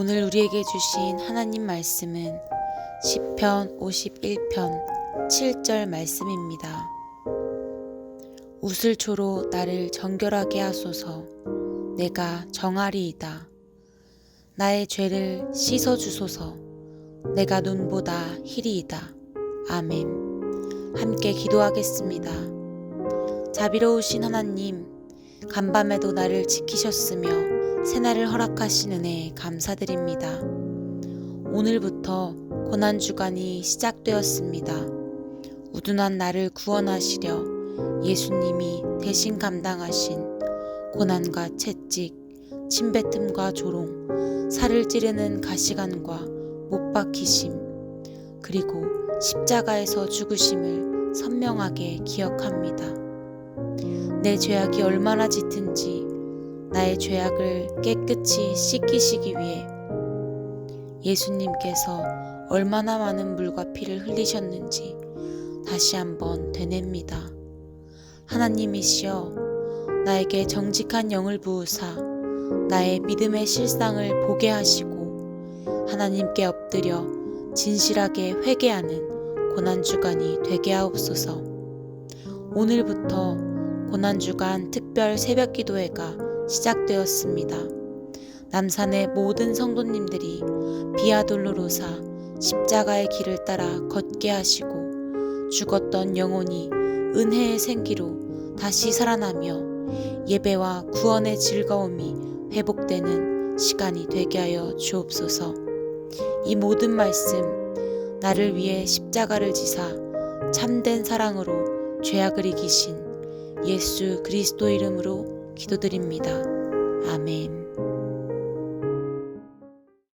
오늘 우리에게 주신 하나님 말씀은 시편 51편 7절 말씀입니다. 우슬초로 나를 정결하게 하소서 내가 정하리이다. 나의 죄를 씻어 주소서 내가 눈보다 희리이다. 아멘. 함께 기도하겠습니다. 자비로우신 하나님, 간밤에도 나를 지키셨으며 새날을 허락하신 은혜 감사드립니다. 오늘부터 고난 주간이 시작되었습니다. 우둔한 나를 구원하시려 예수님이 대신 감당하신 고난과 채찍, 침뱉음과 조롱, 살을 찌르는 가시관과 못 박히심, 그리고 십자가에서 죽으심을 선명하게 기억합니다. 내 죄악이 얼마나 짙은지 나의 죄악을 깨끗이 씻기시기 위해 예수님께서 얼마나 많은 물과 피를 흘리셨는지 다시 한번 되냅니다. 하나님이시여 나에게 정직한 영을 부으사 나의 믿음의 실상을 보게 하시고 하나님께 엎드려 진실하게 회개하는 고난주간이 되게 하옵소서. 오늘부터 고난주간 특별 새벽 기도회가 시작되었습니다. 남산의 모든 성도님들이 비아돌로로사 십자가의 길을 따라 걷게 하시고 죽었던 영혼이 은혜의 생기로 다시 살아나며 예배와 구원의 즐거움이 회복되는 시간이 되게 하여 주옵소서. 이 모든 말씀 나를 위해 십자가를 지사 참된 사랑으로 죄악을 이기신 예수 그리스도 이름으로 기도드립니다. 아멘.